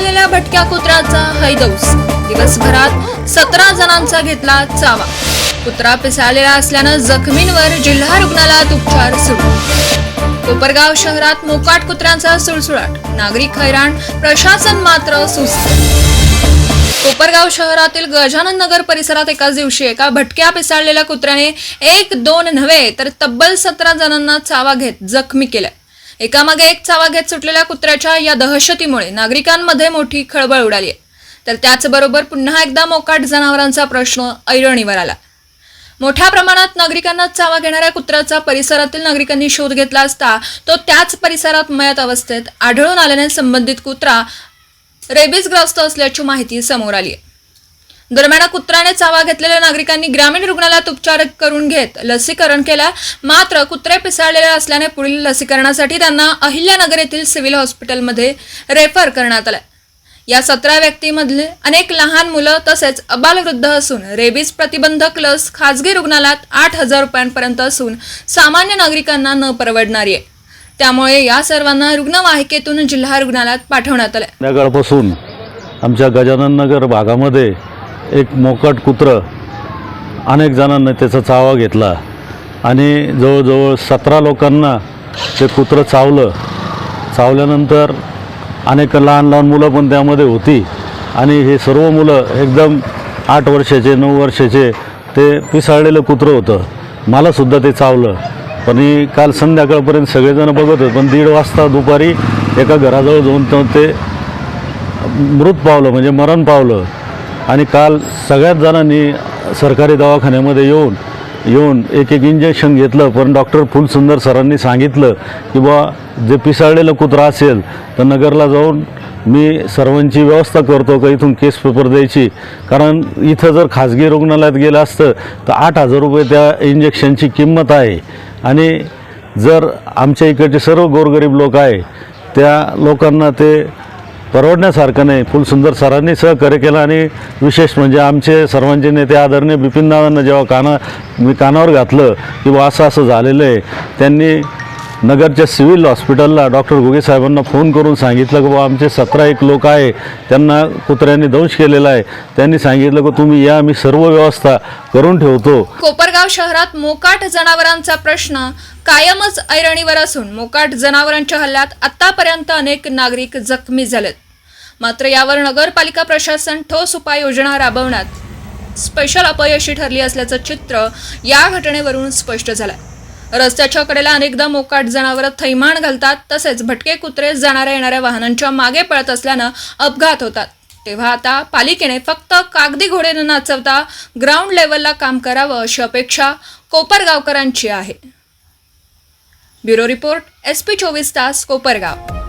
पिसाळलेल्या भटक्या कुत्र्याचा हैदौस. दिवसभरात सतरा जणांचा घेतला चावा. कुत्रा पिसाळलेला असल्यानं जखमींवर जिल्हा रुग्णालयात उपचार सुरू. कोपरगाव शहरात मोकाट कुत्र्यांचा सुळसुळाट. नागरिक हैराण प्रशासन मात्र सुस्त. कोपरगाव शहरातील गजानन नगर परिसरात एकाच दिवशी एका भटक्या पिसाळलेल्या कुत्र्याने एक दोन नव्हे तर तब्बल सतरा जणांना चावा घेत जखमी केलं. एकामागे एक चावा घेत सुटलेल्या कुत्र्याच्या या दहशतीमुळे नागरिकांमध्ये मोठी खळबळ उडाली आहे. तर त्याचबरोबर पुन्हा एकदा मोकाट जनावरांचा प्रश्न ऐरणीवर आला. मोठ्या प्रमाणात नागरिकांना चावा घेणाऱ्या कुत्र्याचा परिसरातील नागरिकांनी शोध घेतला असता तो त्याच परिसरात मयत अवस्थेत आढळून आल्याने संबंधित कुत्रा रेबीजग्रस्त असल्याची माहिती समोर आली आहे. दरम्यान कुत्र्याने चावा घेतलेल्या नागरिकांनी ग्रामीण रुग्णालयात उपचार करून घेत लसीकरण केलं. मात्र कुत्रे पिसाळलेले असल्याने पुढील लसीकरणासाठी त्यांना अहिल्यानगर येथील सिव्हिल हॉस्पिटलमध्ये रेफर करण्यात आलं. या सतरा व्यक्तीमधले अनेक लहान मुलं तसेच अबालवृद्ध असून रेबीज प्रतिबंधक लस खाजगी रुग्णालयात आठ हजार रुपयांपर्यंत असून सामान्य नागरिकांना न परवडणारी आहे. त्यामुळे या सर्वांना रुग्णवाहिकेतून जिल्हा रुग्णालयात पाठवण्यात आलं संध्याकाळपासून आमच्या गजानन नगर भागामध्ये एक मोकट कुत्रं अनेक जणांना त्याचा चावा घेतला. आणि जवळजवळ सतरा लोकांना ते कुत्रं चावलं. चावल्यानंतर अनेक लहान लहान मुलं पण त्यामध्ये होती. आणि हे सर्व मुलं एकदम आठ वर्षाचे नऊ वर्षाचे ते पिसाळलेलं कुत्रं होतं. मलासुद्धा ते चावलं. पण काल संध्याकाळपर्यंत सगळेजण बघत होते. पण दीड वाजता दुपारी एका घराजवळ जाऊन ते मृत पावलं म्हणजे मरण पावलं. आणि काल सगळ्याच जणांनी सरकारी दवाखान्यामध्ये येऊन येऊन एक एक इंजेक्शन घेतलं. पण डॉक्टर फुलसुंदर सरांनी सांगितलं की बा जे पिसाळलेलं कुत्रा असेल तर नगरला जाऊन मी सर्वांची व्यवस्था करतो का? इथून केस पेपर द्यायची. कारण इथं जर खाजगी रुग्णालयात गेलं असतं तर आठ हजार रुपये त्या इंजेक्शनची किंमत आहे. आणि जर आमच्या इकडचे सर्व गोरगरीब लोक आहे त्या लोकांना ते परवडण्यासारखं नाही. फुलसुंदर सरांनी सहकार्य केलं आणि विशेष म्हणजे आमचे सर्वांचे नेते आदरणीय बिपिन दादांना जेव्हा काना मी कानावर घातलं की असं असं झालेलं आहे त्यांनी नगरच्या सिव्हिल हॉस्पिटलला डॉक्टर घुगे साहेबांना फोन करून सांगितलं की बाबा आमचे सतरा एक लोक आहे त्यांना कुत्र्यांनी दंश केलेला आहे. त्यांनी सांगितलं की तुम्ही या मी सर्व व्यवस्था करून ठेवतो. कोपरगाव शहरात मोकाट जनावरांचा प्रश्न कायमच ऐरणीवर असून मोकाट जनावरांच्या हल्ल्यात आतापर्यंत अनेक नागरिक जखमी झालेत. मात्र यावर नगरपालिका प्रशासन ठोस उपाययोजना राबवण्यात स्पेशल अपयशी ठरली असल्याचं चित्र या घटनेवरून स्पष्ट झालं रस्त्याच्या कडेला अनेकदा मोकाट जनावरं थैमान घालतात तसेच भटके कुत्रे जाणाऱ्या येणाऱ्या वाहनांच्या मागे पळत असल्यानं अपघात होतात. तेव्हा आता पालिकेने फक्त कागदी घोडे न नाचवता ग्राउंड लेवलला काम करावं अशी अपेक्षा कोपरगावकरांची आहे. ब्युरो रिपोर्ट एस पी चोवीस तास कोपरगाव.